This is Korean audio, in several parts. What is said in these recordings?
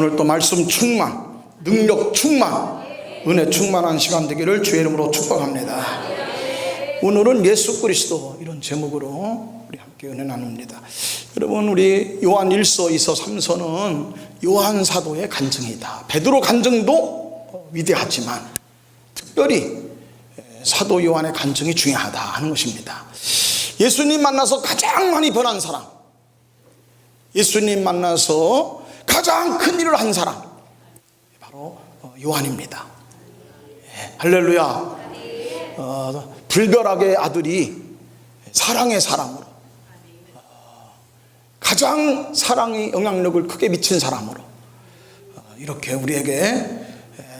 오늘 또 말씀 충만, 능력 충만, 은혜 충만한 시간 되기를 주의 이름으로 축복합니다. 오늘은 예수 그리스도 이런 제목으로 우리 함께 은혜 나눕니다. 여러분 우리 요한 1서, 2서, 3서는 요한 사도의 간증이다. 베드로 간증도 위대하지만 특별히 사도 요한의 간증이 중요하다 하는 것입니다. 예수님 만나서 가장 많이 변한 사람, 예수님 만나서 가장 큰 일을 한 사람, 바로 요한입니다. 예, 할렐루야. 어, 불별하게 아들이 사랑의 사람으로 어, 가장 사랑의 영향력을 크게 미친 사람으로 어, 이렇게 우리에게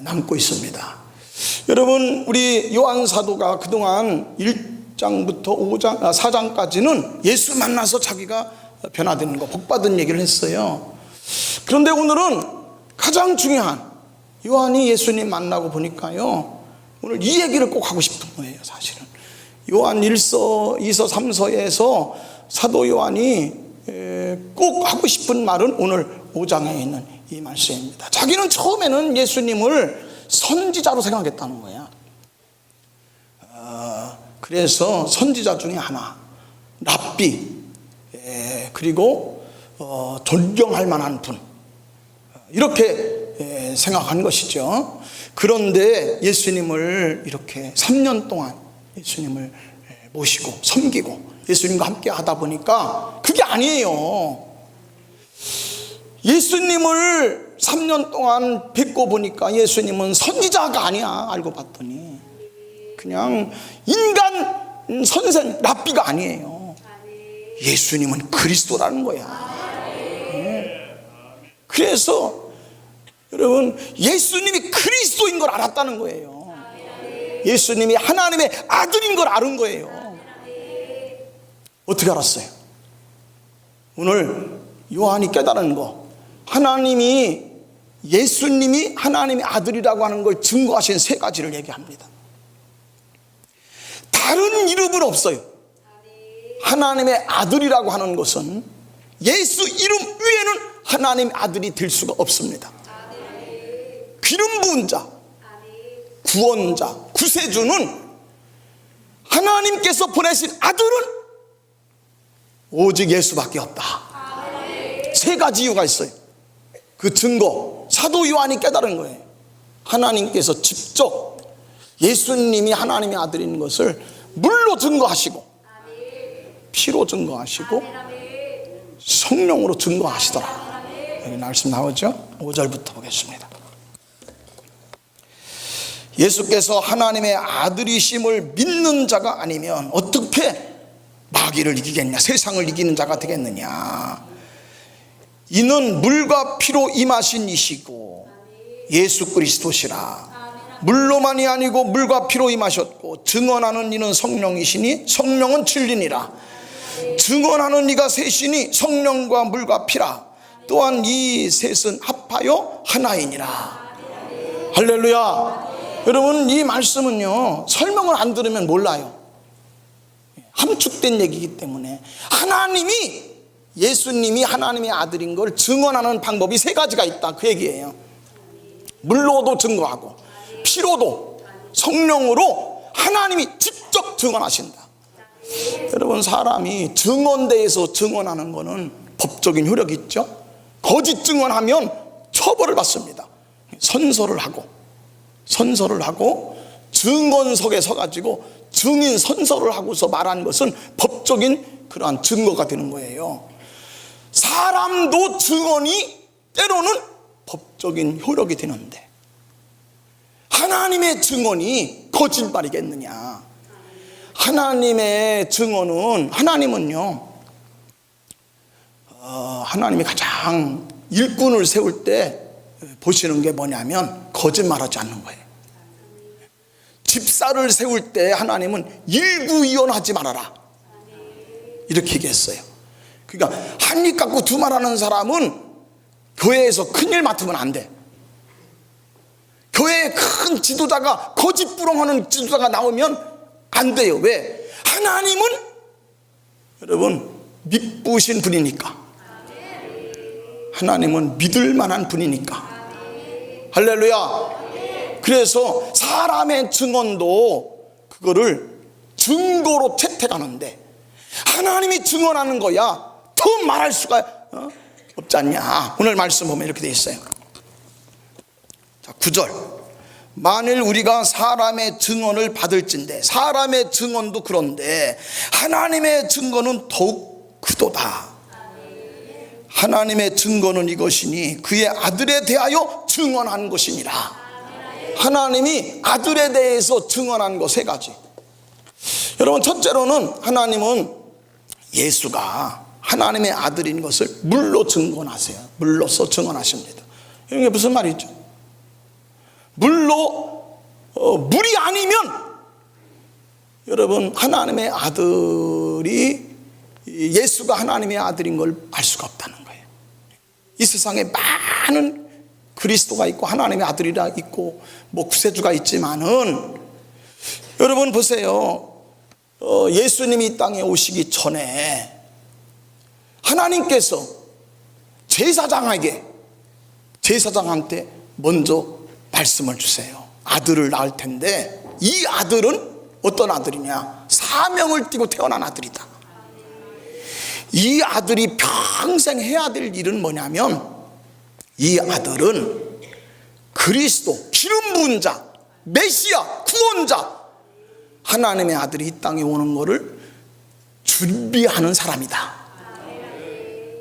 남고 있습니다. 여러분 우리 요한 사도가 그동안 1장부터 5장, 4장까지는 예수 만나서 자기가 변화되는 거, 복받은 얘기를 했어요. 그런데 오늘은 가장 중요한 요한이 예수님 만나고 보니까요. 오늘 이 얘기를 꼭 하고 싶은 거예요, 사실은. 요한 1서, 2서, 3서에서 사도 요한이 꼭 하고 싶은 말은 오늘 5장에 있는 이 말씀입니다. 자기는 처음에는 예수님을 선지자로 생각했다는 거야. 어, 그래서 선지자 중에 하나, 랍비, 그리고 어, 존경할 만한 분, 이렇게 생각한 것이죠. 그런데 예수님을 이렇게 3년 동안 예수님을 모시고 섬기고 예수님과 함께 하다 보니까 그게 아니에요. 예수님을 3년 동안 뵙고 보니까 예수님은 선지자가 아니야. 알고 봤더니. 그냥 인간 선생, 랍비가 아니에요. 예수님은 그리스도라는 거야. 그래서 여러분, 예수님이 그리스도인 걸 알았다는 거예요. 예수님이 하나님의 아들인 걸 아는 거예요. 어떻게 알았어요? 오늘 요한이 깨달은 거. 하나님이 예수님이 하나님의 아들이라고 하는 걸 증거하신 세 가지를 얘기합니다. 다른 이름은 없어요. 하나님의 아들이라고 하는 것은 예수 이름 위에는 하나님의 아들이 될 수가 없습니다. 기름 부은 자, 구원자, 구세주는 하나님께서 보내신 아들은 오직 예수밖에 없다. 세 가지 이유가 있어요. 그 증거, 사도 요한이 깨달은 거예요. 하나님께서 직접 예수님이 하나님의 아들인 것을 물로 증거하시고, 피로 증거하시고, 성령으로 증거하시더라. 여기 말씀 나오죠? 5절부터 보겠습니다. 예수께서 하나님의 아들이심을 믿는 자가 아니면 어떻게 마귀를 이기겠냐? 세상을 이기는 자가 되겠느냐? 이는 물과 피로 임하신 이시고 예수 그리스도시라. 물로만이 아니고 물과 피로 임하셨고 증언하는 이는 성령이시니 성령은 진리니라. 증언하는 이가 셋이니 성령과 물과 피라. 또한 이 셋은 합하여 하나이니라. 할렐루야. 여러분 이 말씀은요 설명을 안 들으면 몰라요. 함축된 얘기이기 때문에 하나님이 예수님이 하나님의 아들인 걸 증언하는 방법이 세 가지가 있다 그 얘기예요. 물로도 증거하고 피로도 성령으로 하나님이 직접 증언하신다. 여러분 사람이 증언대에서 증언하는 것은 법적인 효력이 있죠. 거짓 증언하면 처벌을 받습니다. 선서를 하고 선서를 하고 증언석에 서가지고 증인 선서를 하고서 말한 것은 법적인 그러한 증거가 되는 거예요. 사람도 증언이 때로는 법적인 효력이 되는데 하나님의 증언이 거짓말이겠느냐? 하나님의 증언은 하나님은요. 어, 하나님이 가장 일꾼을 세울 때 보시는 게 뭐냐면 거짓말하지 않는 거예요. 집사를 세울 때 하나님은 일구이연하지 말아라. 이렇게 얘기했어요. 그러니까 한 입 갖고 두 말하는 사람은 교회에서 큰일 맡으면 안 돼. 교회에 큰 지도자가 거짓 부렁하는 지도자가 나오면 안 돼요. 왜? 하나님은 여러분 믿부신 분이니까. 하나님은 믿을 만한 분이니까. 할렐루야. 그래서 사람의 증언도 그거를 증거로 채택하는데 하나님이 증언하는 거야. 더 말할 수가 어? 없지 않냐. 오늘 말씀 보면 이렇게 돼 있어요. 자, 9절. 만일 우리가 사람의 증언을 받을진데 사람의 증언도 그런데 하나님의 증거는 더욱 크도다. 하나님의 증거는 이것이니 그의 아들에 대하여 증언한 것이니라. 하나님이 아들에 대해서 증언한 것 세 가지. 여러분 첫째로는 하나님은 예수가 하나님의 아들인 것을 물로 증언하세요. 물로서 증언하십니다. 이게 무슨 말이죠? 물로 어, 물이 아니면 여러분 하나님의 아들이 예수가 하나님의 아들인 걸 알 수가 없다는. 이 세상에 많은 그리스도가 있고 하나님의 아들이라 있고 뭐 구세주가 있지만은 여러분 보세요. 어, 예수님이 이 땅에 오시기 전에 하나님께서 제사장에게 제사장한테 먼저 말씀을 주세요. 아들을 낳을 텐데 이 아들은 어떤 아들이냐? 사명을 띠고 태어난 아들이다. 이 아들이 평생 해야 될 일은 뭐냐면 이 아들은 그리스도 기름 부은 자, 메시아, 구원자 하나님의 아들이 이 땅에 오는 것을 준비하는 사람이다.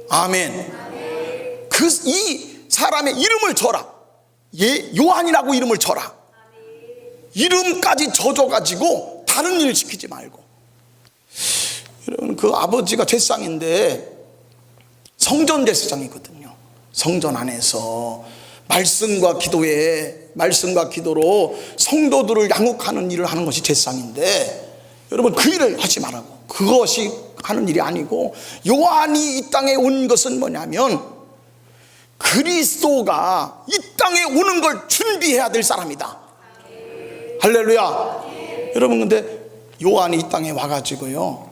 아멘. 그 이 사람의 이름을 줘라. 예, 요한이라고 이름을 줘라. 이름까지 져줘가지고 다른 일을 시키지 말고. 여러분 그 아버지가 제상인데 성전 제사장이거든요. 성전 안에서 말씀과 기도에 말씀과 기도로 성도들을 양육하는 일을 하는 것이 제상인데 여러분 그 일을 하지 말라고. 그것이 하는 일이 아니고 요한이 이 땅에 온 것은 뭐냐면 그리스도가 이 땅에 오는 걸 준비해야 될 사람이다. 할렐루야. 여러분 근데 요한이 이 땅에 와가지고요.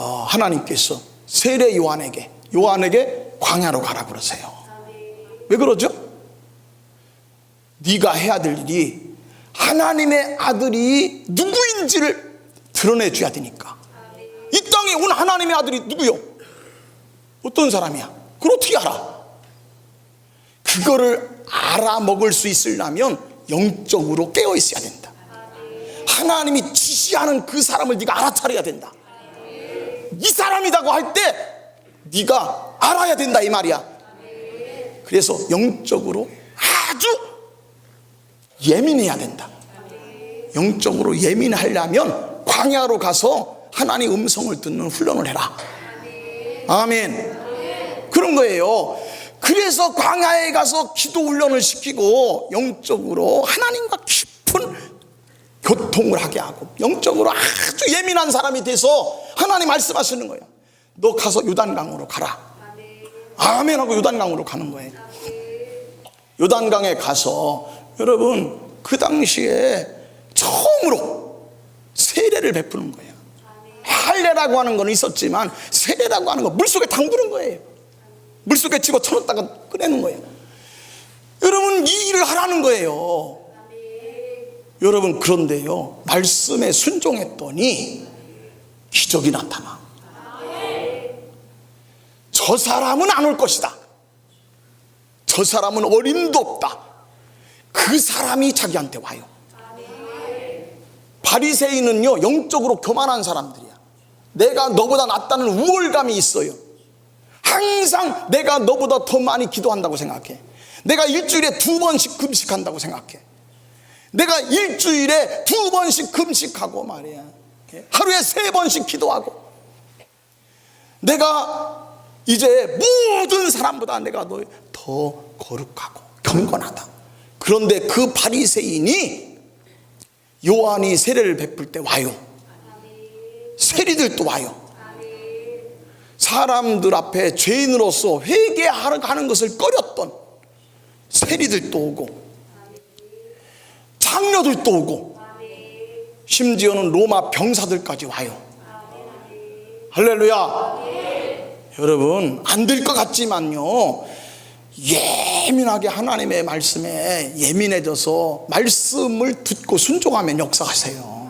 어, 하나님께서 세례 요한에게 요한에게 광야로 가라 그러세요. 왜 그러죠? 네가 해야 될 일이 하나님의 아들이 누구인지를 드러내 줘야 되니까. 이 땅에 온 하나님의 아들이 누구요? 어떤 사람이야? 그걸 어떻게 알아? 그거를 알아 먹을 수 있으려면 영적으로 깨어 있어야 된다. 하나님이 지시하는 그 사람을 네가 알아차려야 된다. 이 사람이라고 할 때 네가 알아야 된다 이 말이야. 그래서 영적으로 아주 예민해야 된다. 영적으로 예민하려면 광야로 가서 하나님 음성을 듣는 훈련을 해라. 아멘. 그런 거예요. 그래서 광야에 가서 기도 훈련을 시키고 영적으로 하나님과 깊은 교통을 하게 하고 영적으로 아주 예민한 사람이 돼서 하나님 말씀하시는 거예요. 너 가서 요단강으로 가라. 아멘 하고 요단강으로 가는 거예요. 요단강에 가서 여러분 그 당시에 처음으로 세례를 베푸는 거예요. 할례라고 하는 건 있었지만 세례라고 하는 건 물속에 담그는 거예요. 물속에 집어 쳐넣다가 꺼내는 거예요. 여러분 이 일을 하라는 거예요. 여러분 그런데요 말씀에 순종했더니 기적이 나타나. 저 사람은 안 올 것이다. 저 사람은 어림도 없다. 그 사람이 자기한테 와요. 바리새인은요 영적으로 교만한 사람들이야. 내가 너보다 낫다는 우월감이 있어요. 항상 내가 너보다 더 많이 기도한다고 생각해. 내가 일주일에 두 번씩 금식한다고 생각해. 내가 일주일에 두 번씩 금식하고 말이야. 하루에 세 번씩 기도하고. 내가 이제 모든 사람보다 내가 너 더 거룩하고 경건하다. 그런데 그 바리새인이 요한이 세례를 베풀 때 와요. 세리들도 와요. 사람들 앞에 죄인으로서 회개하러 가는 것을 꺼렸던 세리들도 오고 장녀들도 오고 심지어는 로마 병사들까지 와요. 할렐루야. 여러분 안 될 것 같지만요. 예민하게 하나님의 말씀에 예민해져서 말씀을 듣고 순종하면 역사하세요.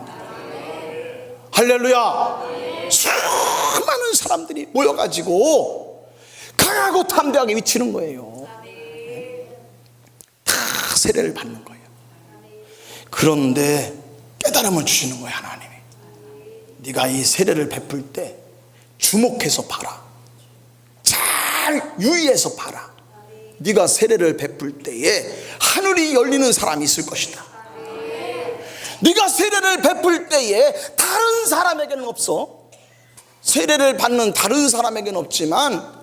할렐루야. 수많은 사람들이 모여가지고 강하고 담대하게 외치는 거예요. 다 세례를 받는 거예요. 그런데 깨달음을 주시는 거예요, 하나님이. 네가 이 세례를 베풀 때 주목해서 봐라. 잘 유의해서 봐라. 네가 세례를 베풀 때에 하늘이 열리는 사람이 있을 것이다. 네가 세례를 베풀 때에 다른 사람에게는 없어. 세례를 받는 다른 사람에게는 없지만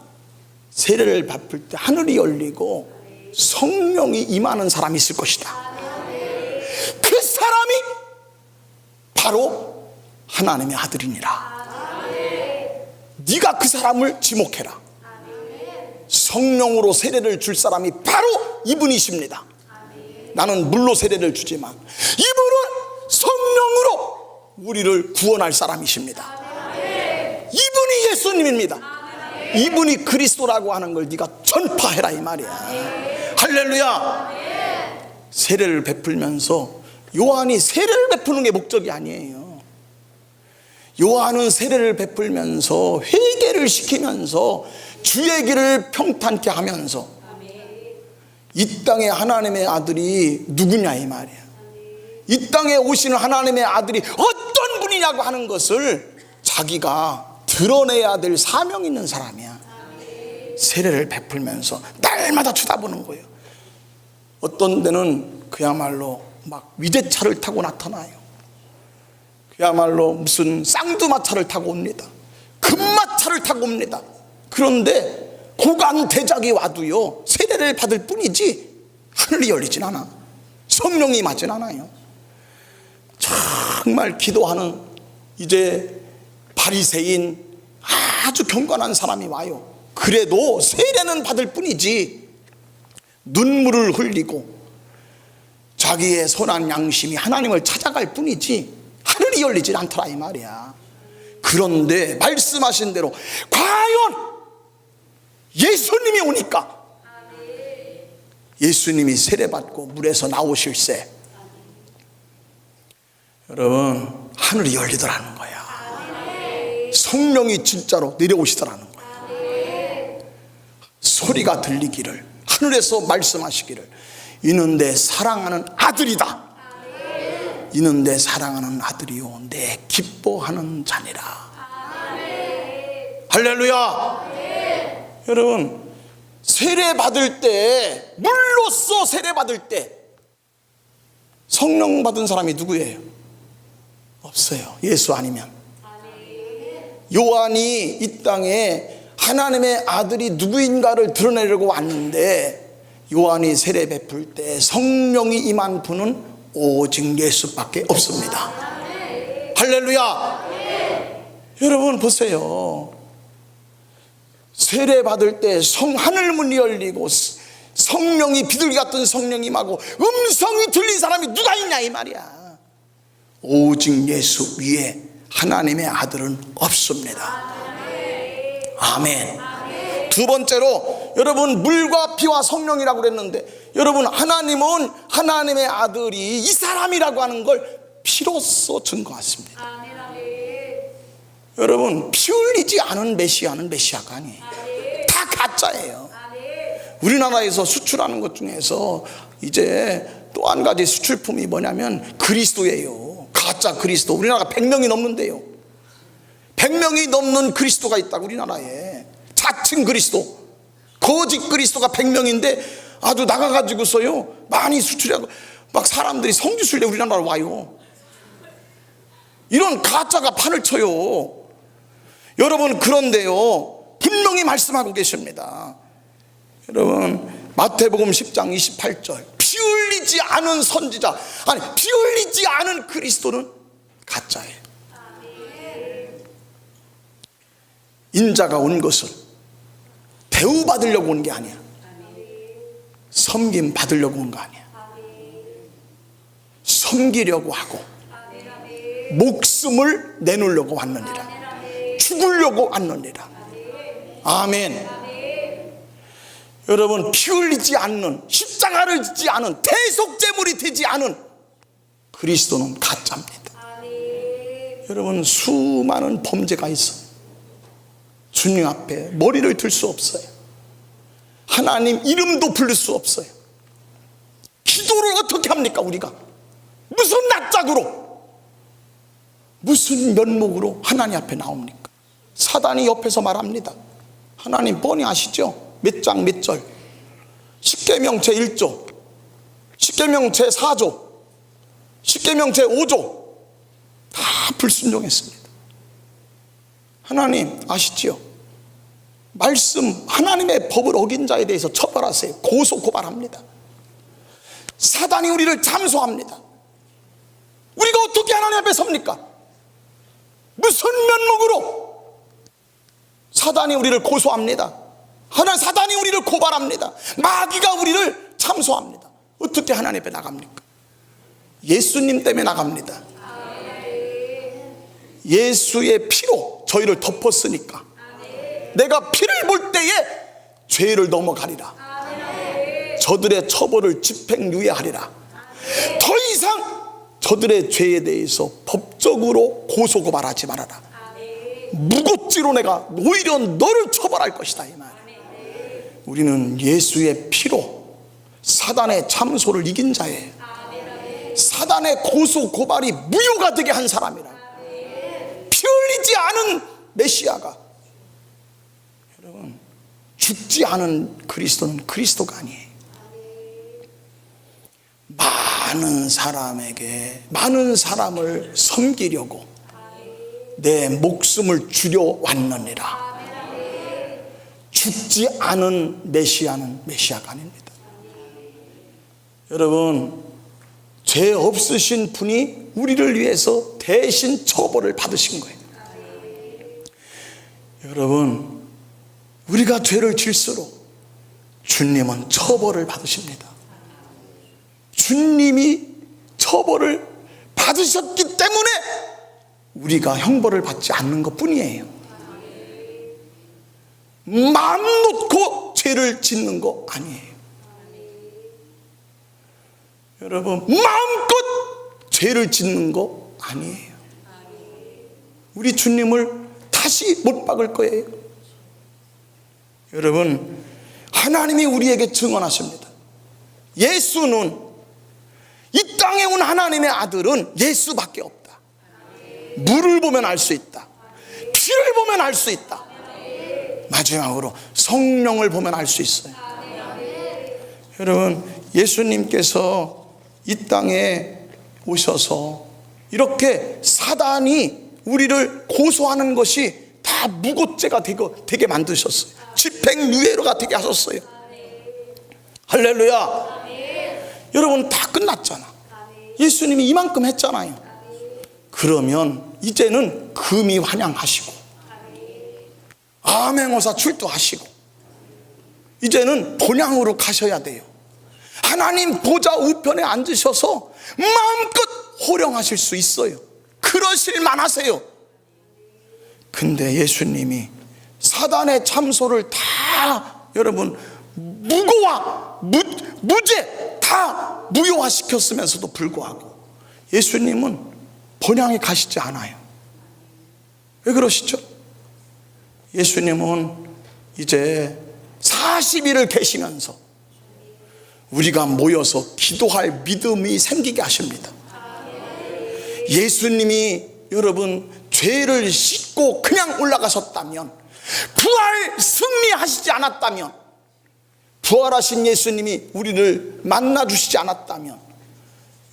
세례를 베풀 때 하늘이 열리고 성령이 임하는 사람이 있을 것이다. 그 사람이 바로 하나님의 아들이니라. 네가 그 사람을 지목해라. 성령으로 세례를 줄 사람이 바로 이분이십니다. 나는 물로 세례를 주지만 이분은 성령으로 우리를 구원할 사람이십니다. 이분이 예수님입니다. 이분이 그리스도라고 하는 걸 네가 전파해라 이 말이야. 할렐루야. 세례를 베풀면서 요한이 세례를 베푸는 게 목적이 아니에요. 요한은 세례를 베풀면서 회개를 시키면서 주의 길을 평탄케 하면서 이 땅에 하나님의 아들이 누구냐 이 말이야. 이 땅에 오시는 하나님의 아들이 어떤 분이냐고 하는 것을 자기가 드러내야 될 사명 있는 사람이야. 세례를 베풀면서 날마다 쳐다보는 거예요. 어떤 데는 그야말로 막 위대차를 타고 나타나요. 그야말로 무슨 쌍두마차를 타고 옵니다. 금마차를 타고 옵니다. 그런데 고관 대작이 와도요 세례를 받을 뿐이지 하늘이 열리진 않아. 성령이 맞진 않아요. 정말 기도하는 이제 바리새인 아주 경건한 사람이 와요. 그래도 세례는 받을 뿐이지 눈물을 흘리고 자기의 선한 양심이 하나님을 찾아갈 뿐이지 하늘이 열리질 않더라 이 말이야. 그런데 말씀하신 대로 과연 예수님이 오니까 예수님이 세례받고 물에서 나오실세 여러분 하늘이 열리더라는 거야. 성령이 진짜로 내려오시더라는 거야. 소리가 들리기를 하늘에서 말씀하시기를 이는 내 사랑하는 아들이다. 이는 내 사랑하는 아들이요 내 기뻐하는 자니라. 할렐루야. 여러분 세례 받을 때 물로써 세례 받을 때 성령 받은 사람이 누구예요? 없어요. 예수 아니면. 요한이 이 땅에 하나님의 아들이 누구인가를 드러내려고 왔는데 요한이 세례 베풀 때 성령이 임한 분은 오직 예수밖에 없습니다. 할렐루야. 여러분 보세요. 세례 받을 때 성 하늘 문이 열리고 성령이 비둘기 같은 성령이 임하고 음성이 들린 사람이 누가 있냐 이 말이야. 오직 예수 위에 하나님의 아들은 없습니다. 아멘. 두 번째로 여러분 물과 피와 성령이라고 그랬는데 여러분 하나님은 하나님의 아들이 이 사람이라고 하는 걸 피로써 증거했습니다. 여러분 피 흘리지 않은 메시아는 메시아가 아니에요. 다 가짜예요. 우리나라에서 수출하는 것 중에서 이제 또 한 가지 수출품이 뭐냐면 그리스도예요. 가짜 그리스도. 우리나라가 100명이 넘는데요. 100명이 넘는 그리스도가 있다고 우리나라에. 자칭 그리스도. 거짓 그리스도가 100명인데 아주 나가가지고서요. 많이 수출하고 막 사람들이 성지순례 우리나라로 와요. 이런 가짜가 판을 쳐요. 여러분 그런데요. 분명히 말씀하고 계십니다. 여러분 마태복음 10장 28절 피 흘리지 않은 선지자 아니 피 흘리지 않은 그리스도는 가짜예요. 인자가 온 것은 대우 받으려고 온 게 아니야. 섬김 받으려고 온 거 아니야. 섬기려고 하고 목숨을 내놓으려고 왔느니라. 죽으려고 왔느니라. 아멘. 여러분 피 흘리지 않는 십자가를 지지 않은 대속제물이 되지 않은 그리스도는 가짜입니다. 여러분 수많은 범죄가 있어. 주님 앞에 머리를 들 수 없어요. 하나님 이름도 부를 수 없어요. 기도를 어떻게 합니까 우리가? 무슨 낯짝으로 무슨 면목으로 하나님 앞에 나옵니까? 사단이 옆에서 말합니다. 하나님 뻔히 아시죠? 몇 장 몇 절. 십계명 제 1조. 십계명 제 4조. 십계명 제 5조. 다 불순종했습니다. 하나님 아시지요? 말씀 하나님의 법을 어긴 자에 대해서 처벌하세요. 고소 고발합니다. 사단이 우리를 잠소합니다. 우리가 어떻게 하나님 앞에 섭니까? 무슨 면목으로 사단이 우리를 고소합니다. 하나 사단이 우리를 고발합니다. 마귀가 우리를 참소합니다. 어떻게 하나님 앞에 나갑니까? 예수님 때문에 나갑니다. 예수의 피로 저희를 덮었으니까 내가 피를 볼 때에 죄를 넘어가리라. 저들의 처벌을 집행유예하리라. 더 이상 저들의 죄에 대해서 법적으로 고소고발하지 말아라. 무고죄로 내가 오히려 너를 처벌할 것이다 이 말. 우리는 예수의 피로 사단의 참소를 이긴 자예요. 사단의 고소 고발이 무효가 되게 한 사람이라. 피 흘리지 않은 메시아가 여러분 죽지 않은 그리스도는 그리스도가 아니에요. 많은 사람에게 많은 사람을 섬기려고 내 목숨을 주려 왔느니라. 죽지 않은 메시아는 메시아가 아닙니다. 여러분, 죄 없으신 분이 우리를 위해서 대신 처벌을 받으신 거예요. 여러분, 우리가 죄를 질수록 주님은 처벌을 받으십니다. 주님이 처벌을 받으셨기 때문에 우리가 형벌을 받지 않는 것 뿐이에요. 마음 놓고 죄를 짓는 거 아니에요. 여러분, 마음껏 죄를 짓는 거 아니에요. 우리 주님을 다시 못 박을 거예요. 여러분, 하나님이 우리에게 증언하십니다. 예수는 이 땅에 온 하나님의 아들은 예수밖에 없다. 물을 보면 알 수 있다. 피를 보면 알 수 있다. 마지막으로 성령을 보면 알 수 있어요. 여러분, 예수님께서 이 땅에 오셔서 이렇게 사단이 우리를 고소하는 것이 다 무고죄가 되게, 만드셨어요. 집행유예로가 되게 하셨어요. 할렐루야. 여러분 다 끝났잖아. 예수님이 이만큼 했잖아요. 그러면 이제는 금이 환영하시고 암행어사 출두하시고 이제는 본향으로 가셔야 돼요. 하나님 보좌 우편에 앉으셔서 마음껏 호령하실 수 있어요. 그러실 만하세요. 근데 예수님이 사단의 참소를 다 여러분 무고와 무, 무죄 다 무효화시켰으면서도 불구하고 예수님은 본향에 가시지 않아요. 왜 그러시죠? 예수님은 이제 40일을 계시면서 우리가 모여서 기도할 믿음이 생기게 하십니다. 예수님이 여러분 죄를 씻고 그냥 올라가셨다면 부활 승리하시지 않았다면 부활하신 예수님이 우리를 만나 주시지 않았다면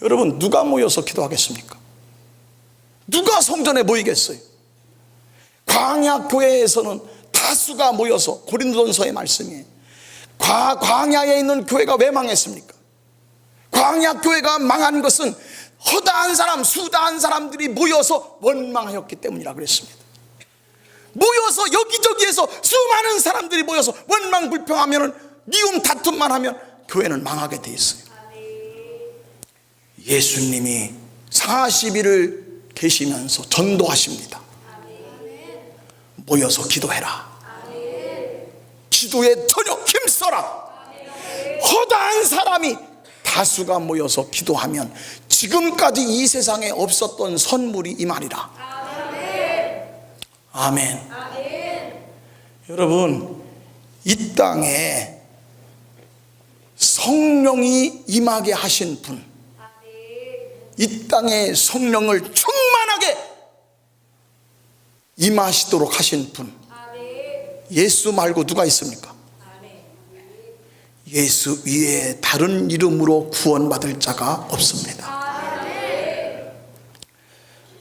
여러분 누가 모여서 기도하겠습니까? 누가 성전에 모이겠어요? 광야 교회에서는 다수가 모여서 고린도전서의 말씀이에요. 과, 광야에 있는 교회가 왜 망했습니까? 광야 교회가 망한 것은 허다한 사람, 수다한 사람들이 모여서 원망하였기 때문이라 그랬습니다. 모여서 여기저기에서 수많은 사람들이 모여서 원망 불평하면은 미움 다툼만 하면 교회는 망하게 돼 있어요. 예수님이 40일을 계시면서 전도하십니다. 모여서 기도해라. 기도에 전혀 힘써라. 허다한 사람이 다수가 모여서 기도하면 지금까지 이 세상에 없었던 선물이 이 말이라. 아멘. 여러분, 이 땅에 성령이 임하게 하신 분, 이 땅에 성령을 충만하게 임하시도록 하신 분, 예수 말고 누가 있습니까? 예수 위에 다른 이름으로 구원받을 자가 없습니다.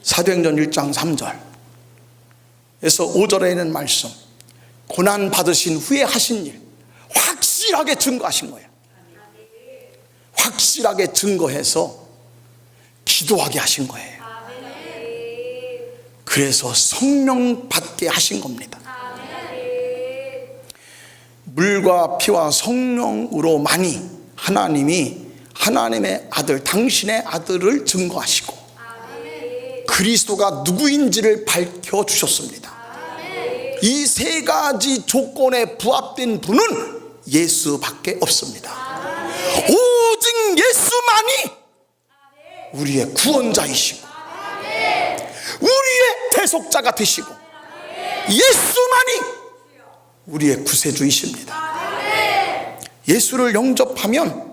사도행전 1장 3절 에서 5절에 있는 말씀 고난 받으신 후에 하신 일 확실하게 증거하신 거예요. 확실하게 증거해서 기도하게 하신 거예요. 그래서 성령 받게 하신 겁니다. 물과 피와 성령으로만이 하나님이 하나님의 아들, 당신의 아들을 증거하시고 그리스도가 누구인지를 밝혀 주셨습니다. 이 세 가지 조건에 부합된 분은 예수밖에 없습니다. 오직 예수만이 우리의 구원자이시고 우리의 대속자가 되시고 예수만이 우리의 구세주이십니다. 예수를 영접하면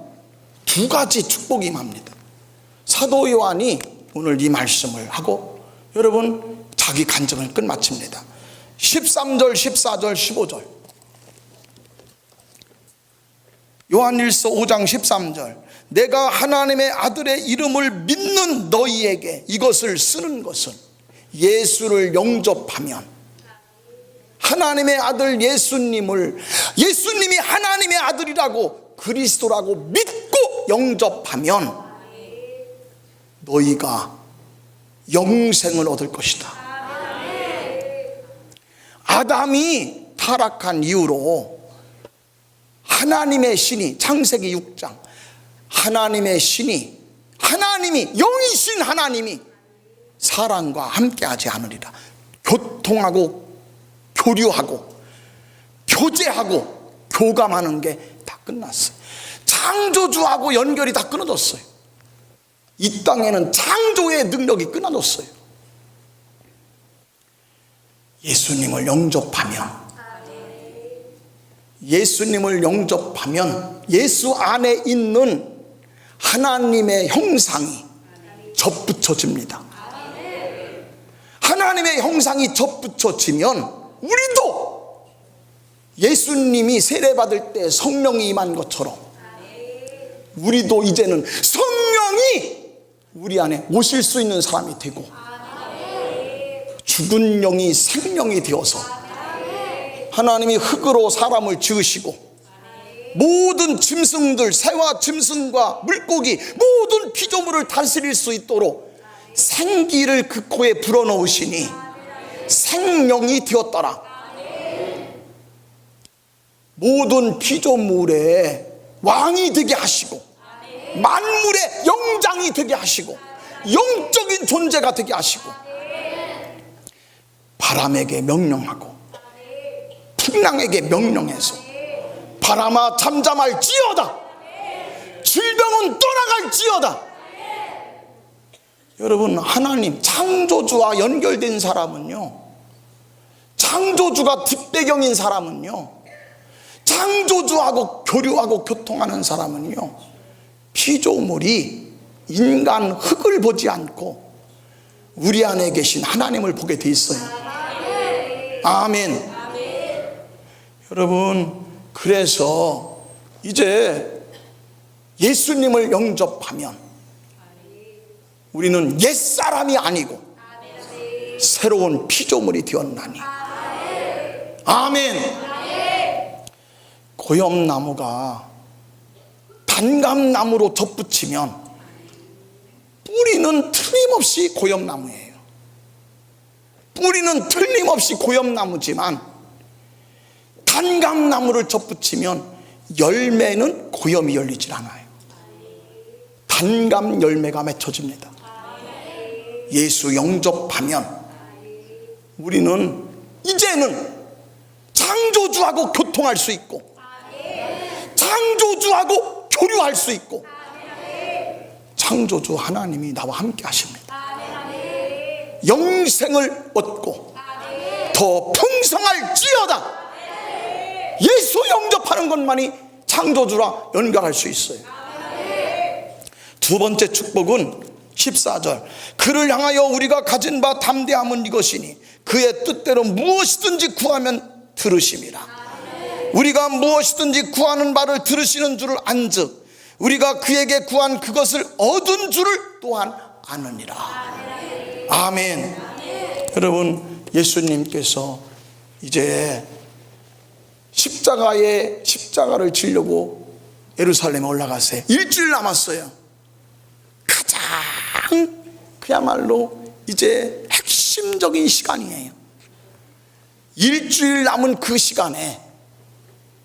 두 가지 축복이 임합니다. 사도 요한이 오늘 이 말씀을 하고 여러분 자기 간증을 끝마칩니다. 13절, 14절, 15절. 요한일서 5장 13절. 내가 하나님의 아들의 이름을 믿는 너희에게 이것을 쓰는 것은 예수를 영접하면 하나님의 아들 예수님을 예수님이 하나님의 아들이라고 그리스도라고 믿고 영접하면 너희가 영생을 얻을 것이다. 아담이 타락한 이후로 하나님의 신이 창세기 6장 하나님의 신이 하나님이 영이신 하나님이 사람과 함께하지 않으리라 교통하고 교류하고 교제하고 교감하는 게 다 끝났어요. 창조주하고 연결이 다 끊어졌어요. 이 땅에는 창조의 능력이 끊어졌어요. 예수님을 영접하면 예수님을 영접하면 예수 안에 있는 하나님의 형상이 접붙여집니다. 하나님의 형상이 접붙여지면 우리도 예수님이 세례받을 때 성령이 임한 것처럼 우리도 이제는 성령이 우리 안에 오실 수 있는 사람이 되고 죽은 영이 생명이 되어서 하나님이 흙으로 사람을 지으시고 모든 짐승들 새와 짐승과 물고기 모든 피조물을 다스릴 수 있도록 생기를 그 코에 불어넣으시니 생명이 되었더라. 모든 피조물의 왕이 되게 하시고 만물의 영장이 되게 하시고 영적인 존재가 되게 하시고 바람에게 명령하고 풍랑에게 명령해서 바람아 잠잠할지어다. 질병은 떠나갈지어다. 여러분 하나님 창조주와 연결된 사람은요 창조주가 뒷배경인 사람은요 창조주하고 교류하고 교통하는 사람은요 피조물이 인간 흙을 보지 않고 우리 안에 계신 하나님을 보게 돼 있어요 아멘. 여러분 그래서 이제 예수님을 영접하면 우리는 옛사람이 아니고 새로운 피조물이 되었나니. 아멘. 고염나무가 단감나무로 덧붙이면 뿌리는 틀림없이 고염나무예요 뿌리는 틀림없이 고염나무지만 단감나무를 덧붙이면 열매는 고염이 열리질 않아요 단감 열매가 맺혀집니다 예수 영접하면 우리는 이제는 창조주하고 교통할 수 있고 창조주하고 교류할 수 있고 창조주 하나님이 나와 함께 하십니다. 영생을 얻고 더 풍성할지어다. 예수 영접하는 것만이 창조주라 연결할 수 있어요. 두 번째 축복은 14절. 그를 향하여 우리가 가진 바 담대함은 이것이니 그의 뜻대로 무엇이든지 구하면 들으심이라. 우리가 무엇이든지 구하는 바를 들으시는 줄을 안즉 우리가 그에게 구한 그것을 얻은 줄을 또한 아느니라. 아멘. 여러분 예수님께서 이제 십자가에 십자가를 지려고 예루살렘에 올라가세요. 일주일 남았어요. 가장 그야말로 이제 핵심적인 시간이에요. 일주일 남은 그 시간에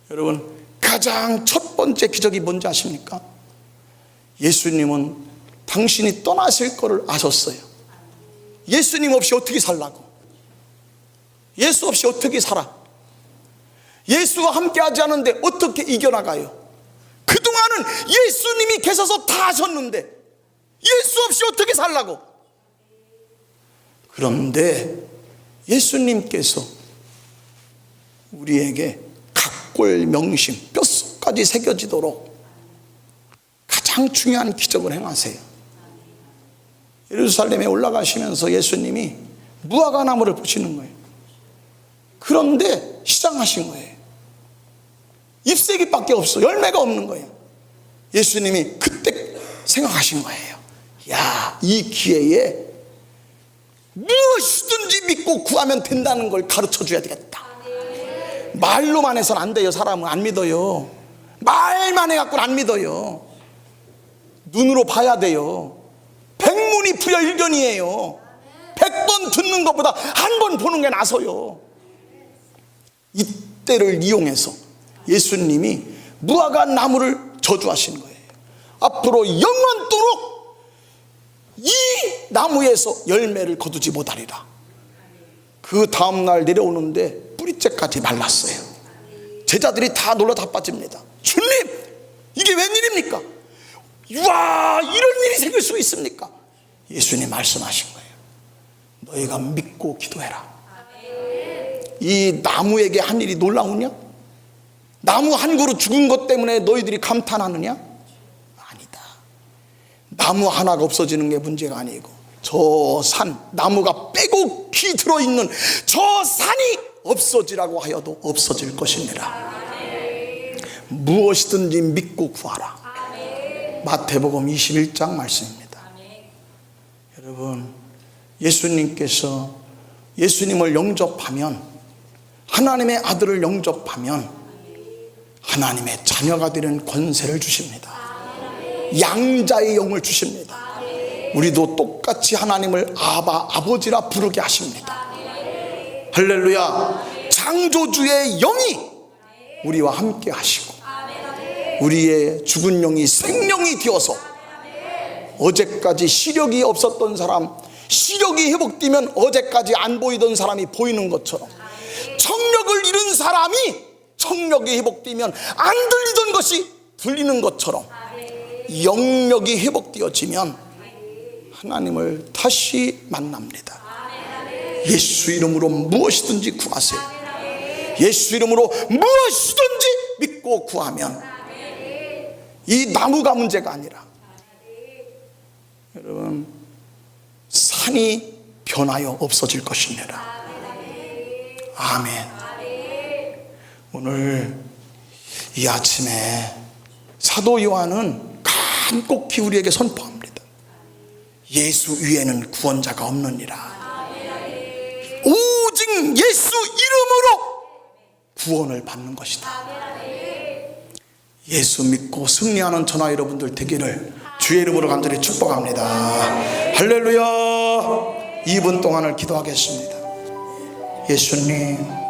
여러분 가장 첫 번째 기적이 뭔지 아십니까? 예수님은 당신이 떠나실 거를 아셨어요. 예수님 없이 어떻게 살라고? 예수 없이 어떻게 살아? 예수와 함께 하지 않은데 어떻게 이겨나가요? 그동안은 예수님이 계셔서 다 하셨는데 예수 없이 어떻게 살라고? 그런데 예수님께서 우리에게 각골 명심 뼛속까지 새겨지도록 가장 중요한 기적을 행하세요. 예루살렘에 올라가시면서 예수님이 무화과 나무를 보시는 거예요. 그런데 시장하신 거예요. 잎새기밖에 없어. 열매가 없는 거예요. 예수님이 그때 생각하신 거예요. 야, 이 기회에 무엇이든지 믿고 구하면 된다는 걸 가르쳐 줘야 되겠다. 말로만 해서는 안 돼요. 사람은 안 믿어요. 말만 해갖고는 안 믿어요. 눈으로 봐야 돼요. 백문이 불여일견이에요. 백 번 듣는 것보다 한 번 보는 게 나서요. 이때를 이용해서 예수님이 무화과 나무를 저주하신 거예요. 앞으로 영원토록 이 나무에서 열매를 거두지 못하리라. 그 다음날 내려오는데 뿌리째까지 말랐어요. 제자들이 다 놀라 다 빠집니다. 주님, 이게 웬일입니까? 와, 이런 일이 생길 수 있습니까? 예수님 말씀하신 거예요. 너희가 믿고 기도해라. 이 나무에게 한 일이 놀라우냐? 나무 한 그루 죽은 것 때문에 너희들이 감탄하느냐? 아니다. 나무 하나가 없어지는 게 문제가 아니고 저 산, 나무가 빼곡히 들어있는 저 산이 없어지라고 하여도 없어질 것이니라. 무엇이든지 믿고 구하라. 마태복음 21장 말씀입니다. 여러분, 예수님께서 예수님을 영접하면 하나님의 아들을 영접하면 하나님의 자녀가 되는 권세를 주십니다. 양자의 영을 주십니다. 우리도 똑같이 하나님을 아바 아버지라 부르게 하십니다. 할렐루야. 창조주의 영이 우리와 함께 하시고 우리의 죽은 영이 생명이 되어서 어제까지 시력이 없었던 사람 시력이 회복되면 어제까지 안 보이던 사람이 보이는 것처럼 청력을 잃은 사람이 청력이 회복되면 안 들리던 것이 들리는 것처럼 영력이 회복되어지면 하나님을 다시 만납니다. 예수 이름으로 무엇이든지 구하세요. 예수 이름으로 무엇이든지 믿고 구하면 이 나무가 문제가 아니라 여러분 산이 변하여 없어질 것입니다. 아멘. 오늘 이 아침에 사도 요한은 간곡히 우리에게 선포합니다. 예수 위에는 구원자가 없느니라. 오직 예수 이름으로 구원을 받는 것이다. 예수 믿고 승리하는 전화 여러분들 되기를 주의 이름으로 간절히 축복합니다. 할렐루야. 2분 동안을 기도하겠습니다. 예수님.